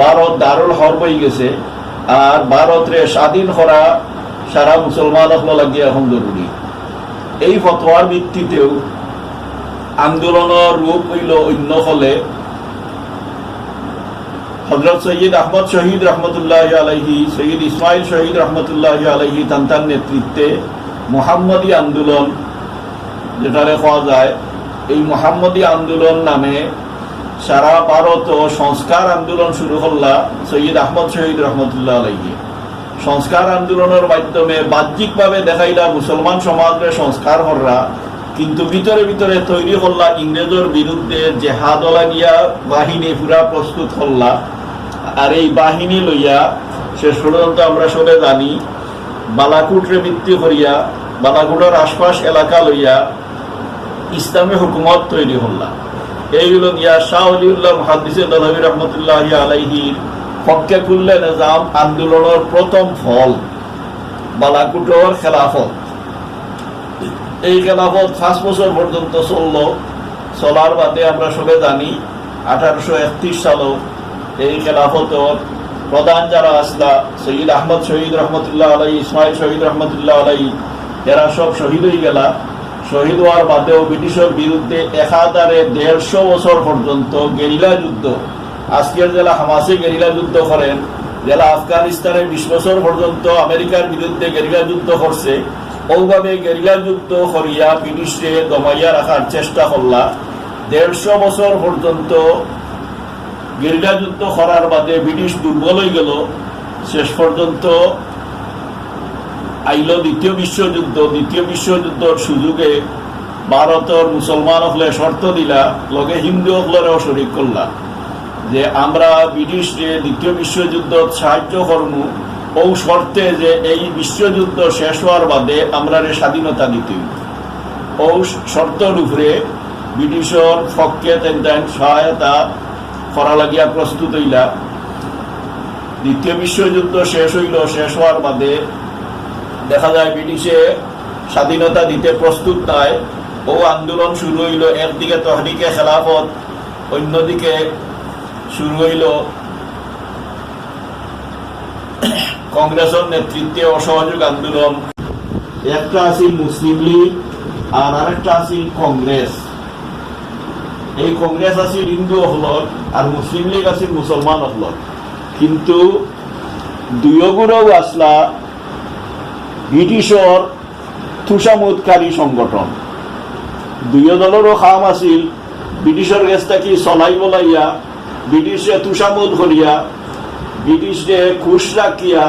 ভারত দারুল হরব হয়ে গেছে, আর ভারতরে স্বাধীন করা সারা মুসলমান লাগিয়ে এখন জরুরি। এই ফতোয়ার ভিত্তিতেও আন্দোলনের রূপ হইল অন্য হলে হজরত সৈয়দ আহমদ শহীদ রহমতুল্লাহ আলহি সৈয়দ ইসমাইল শহীদ রহমতুল্লাহ আলহি তান্তার নেতৃত্বে মোহাম্মদী আন্দোলন যেটারে পাওয়া যায়, এই মোহাম্মদী আন্দোলন নামে সারা ভারত সংস্কার আন্দোলন শুরু করলা সৈয়দ আহমদ শহীদ রহমতুল্লাহ আলহি সংস্কার আন্দোলনের মাধ্যমে বাহ্যিকভাবে দেখাইলা মুসলমান সমাজের সংস্কার কররা কিন্তু ভিতরে ভিতরে তৈরি হল্লা ইংরেজের বিরুদ্ধে জেহাদ লাগিয়া বাহিনী পুরা প্রস্তুত হল্লা। আর এই বাহিনী লইয়া শেষ পর্যন্ত আমরা সবে জানি, বালাকুটরে ভিত্তি করিয়া, বালাকুটের আশপাশ এলাকা লইয়া ইসলামী হুকুমত তৈরি করলা নিজাম আন্দোলনের প্রথম ফল খেলাফত। এই খেলাফত পাঁচ বছর পর্যন্ত চলল। চলার বাদে আমরা সবে জানি, আঠারোশো একত্রিশ সালও এই খেলাফতর প্রধান যারা আসলা সৈয়দ আহমদ শহীদ রহমতুল্লাহ আলাই ইসমাইল শহীদ রহমতুল্লাহ আলাই এরা সব শহীদ হয়ে গেলা। শহীদ হওয়ার বাদেও ব্রিটিশের বিরুদ্ধে এক হাজারে দেড়শো বছর পর্যন্ত গেরিলা যুদ্ধ, আজকের জেলা হামাসে গেরিলা যুদ্ধ করেন। জেলা আফগানিস্তানে বিশ বছর পর্যন্ত আমেরিকার বিরুদ্ধে গেরিলা যুদ্ধ করছে। ওইভাবে গেরিলা যুদ্ধ করিয়া ব্রিটিশে দমাইয়া রাখার চেষ্টা করলা। দেড়শো বছর পর্যন্ত গেরিলা যুদ্ধ করার বাদে ব্রিটিশ দুর্বল হয়ে গেল। শেষ পর্যন্ত আইল দ্বিতীয় বিশ্বযুদ্ধ, দ্বিতীয় বিশ্বযুদ্ধর সুযোগে ভারতের মুসলমান হলে শর্ত দিলা, লগে হিন্দু হলেও শরিক করলা যে আমরা ব্রিটিশকে দ্বিতীয় বিশ্বযুদ্ধ সাহায্য করমু ও শর্তে যে এই বিশ্বযুদ্ধ শেষ হওয়ার বাদে আমরা রে স্বাধীনতা দিতে। ও শর্তর উপরে ব্রিটিশর পক্ষে তেন সহায়তা করা লাগিয়া প্রস্তুত হইলা দ্বিতীয় বিশ্বযুদ্ধ শেষ হইল, শেষ হওয়ার বাদে দেখা যায় ব্রিটিশে স্বাধীনতা দিতে প্রস্তুত নাই। ও আন্দোলন শুরু হইল, একদিকে তহরিকে খেলাফত, অন্যদিকে শুরু হইল কংগ্রেসের নেতৃত্বে অসহযোগ আন্দোলন। একটা আছিল মুসলিম লীগ, আর আরেকটা আছিল কংগ্রেস। এই কংগ্রেস আছিল হিন্দু হলর আর মুসলিম লীগ আছিল মুসলমান হলর কিন্তু দুয়োগুলোও আসলা ব্রিটিশর তুষামোদকারী সংগঠন। দুই দলেরও খাম আছিল। ব্রিটিশর গেছ থাকি চলাই বলাইয়া ব্রিটিশে তুষামোদ করিয়া ব্রিটিশে খুশ রাখিয়া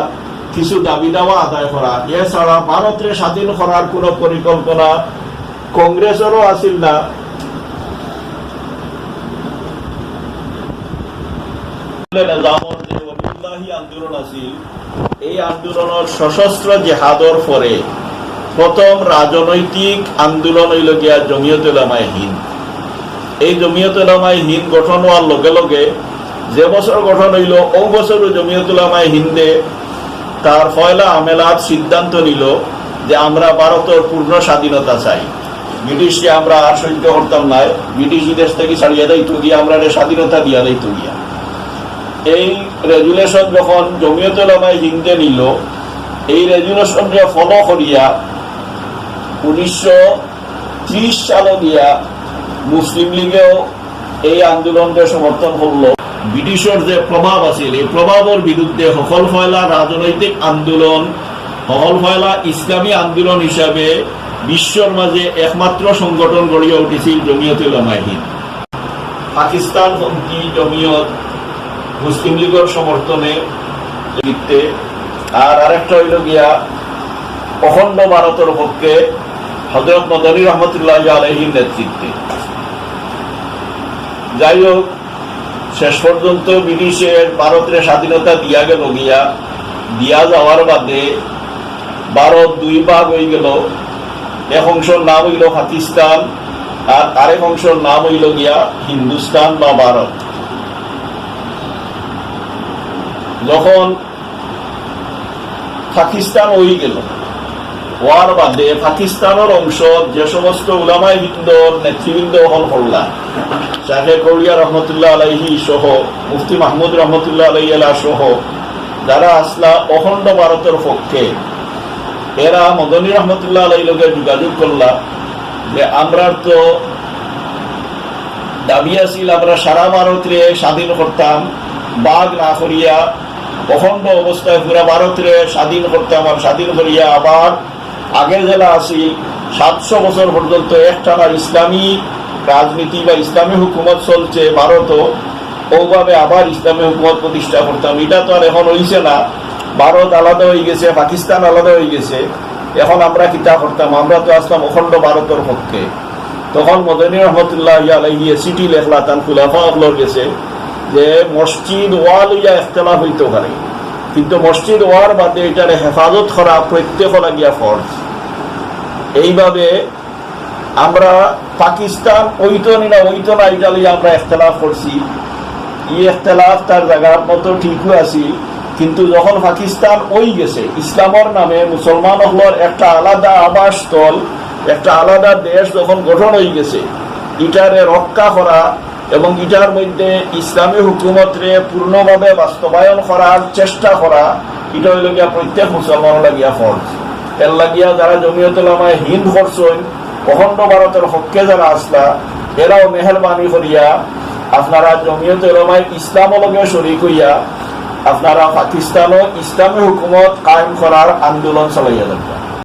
কিছু দাবি দাওয়া আদায় করা এছাড়া ভারতের স্বাধীন করার কোনো পরিকল্পনা কংগ্রেসেরও আছিল না। নিজামর যে আন্দোলন আছিল, এই আন্দোলনের সশস্ত্র জেহাদর পরে প্রথম রাজনৈতিক আন্দোলন হইল গিয়া হিন্দ এই গঠন হওয়ার লগে লগে যে বছর গঠন হইল ও হিন্দে তার ফয়লা আমেলাত সিদ্ধান্ত নিল যে আমরা ভারতের পূর্ণ স্বাধীনতা চাই। ব্রিটিশকে আমরা আর সহ্য করতাম নাই। ব্রিটিশ দেশ থেকে ছাড়িয়ে দেয় গিয়া আমরা স্বাধীনতা দিয়া দেয় গিয়া এই রেজুলেশন যখন জমিয়ত উলামায়ে হিন্দে নিল, এই রেজুলেশনকে ফলো করিয়া উনিশশো ত্রিশ সালে দিয়া মুসলিম লীগেও এই আন্দোলনকে সমর্থন করল। ব্রিটিশের যে প্রভাব আছিল, এই প্রভাবের বিরুদ্ধে সফল ফয়লা রাজনৈতিক আন্দোলন, সফল ফয়লা ইসলামী আন্দোলন হিসাবে বিশ্বর মাঝে একমাত্র সংগঠন গড়িয়ে উঠেছিল জমিয়ত উলামায়ে হিন্দ পাকিস্তান জমিয়ত মুসলিম লীগের সমর্থনে লিখতে। আর আরেকটা হইল গিয়া, অখণ্ড ভারতের পক্ষে হজরত মদনী রহমতুল্লাহ আলহীর নেতৃত্বে। যাই হোক, শেষ পর্যন্ত ব্রিটিশের ভারতের স্বাধীনতা দিয়া গেল গিয়া, দিয়া যাওয়ার বাদে ভারত দুই ভাগ হয়ে গেল। এক অংশের নাম হইল পাকিস্তান, আর আরেক অংশর নাম হইল গিয়া হিন্দুস্তান বা ভারত। যখন পাকিস্তান হয়ে গেল হওয়ার বাদে পাকিস্তানের অংশ যে সমস্ত উলামাই হিন্দর নেতৃবৃন্দ হল করলা শাহে কৌলিয়া রহমতুল্লাহ আলাইহি সহ, মুফতি মাহমুদ রহমতুল্লাহ আলাইহি আলা সহ যারা আসলা অখণ্ড ভারতের পক্ষে, এরা মদনী রহমতুল্লাহ আলাই লোকে যোগাযোগ করলা যে আমরা তো দাবি আছিল, আমরা সারা ভারতরে স্বাধীন করতাম, বাঘ না করিয়া অখণ্ড অবস্থায় পুরা ভারতরে স্বাধীন করতাম আর স্বাধীন করিয়া আবার আগে জেলা আছিল সাতশো বছর পর্যন্ত একটানা ইসলামী রাজনীতি বা ইসলামী হুকুমত চলছে ভারতও, ওভাবে আবার ইসলামী হুকুমত প্রতিষ্ঠা করতাম। এটা তো আর এখন হইছে না। ভারত আলাদা হয়ে গেছে, পাকিস্তান আলাদা হয়ে গেছে। এখন আমরা কিতা করতাম? আমরা তো আসলাম অখণ্ড ভারতের পক্ষে। তখন মদনী রহমতুল্লাহ আলাইহিয়ে সিটি লেখলা, তান খুলাফা গেছে। যে মসজিদ ওয়াল ইয়া ইখতলাফ হইতে পারে। কিন্তু মসজিদ ওয়ার বাদে এটার হেফাজত করা প্রত্যেক লাগিয়া ফরজ। এইভাবে আমরা পাকিস্তান ওইতো নি ওইতো না এটা লইয়া আমরা ইখতলাফ করছি। ই ইখতলাফ তার জায়গার মতো ঠিকও আছি, কিন্তু যখন পাকিস্তান ওই গেছে, ইসলামর নামে মুসলমান হলর একটা আলাদা আবাসস্থল, একটা আলাদা দেশ যখন গঠন হয়ে গেছে ইটারে রক্ষা করা এবং ইটার মধ্যে ইসলামী হুকুমতরে পূর্ণভাবে বাস্তবায়ন করার চেষ্টা করা, এটা হইল গিয়া প্রত্যেক মুসলমান লাগিয়া ফরজ এর লাগিয়া যারা জমিয়তুলামায় হিন্দ করছেন অখণ্ড ভারতের হককে যারা আসলা এরাও মেহরবানি করিয়া আপনারা জমিয়ত এলামায় ইসলামলগে শরিক হইয়া, আপনারা পাকিস্তানও ইসলামী হুকুমত কায়েম করার আন্দোলন চালাইয়া যাবেন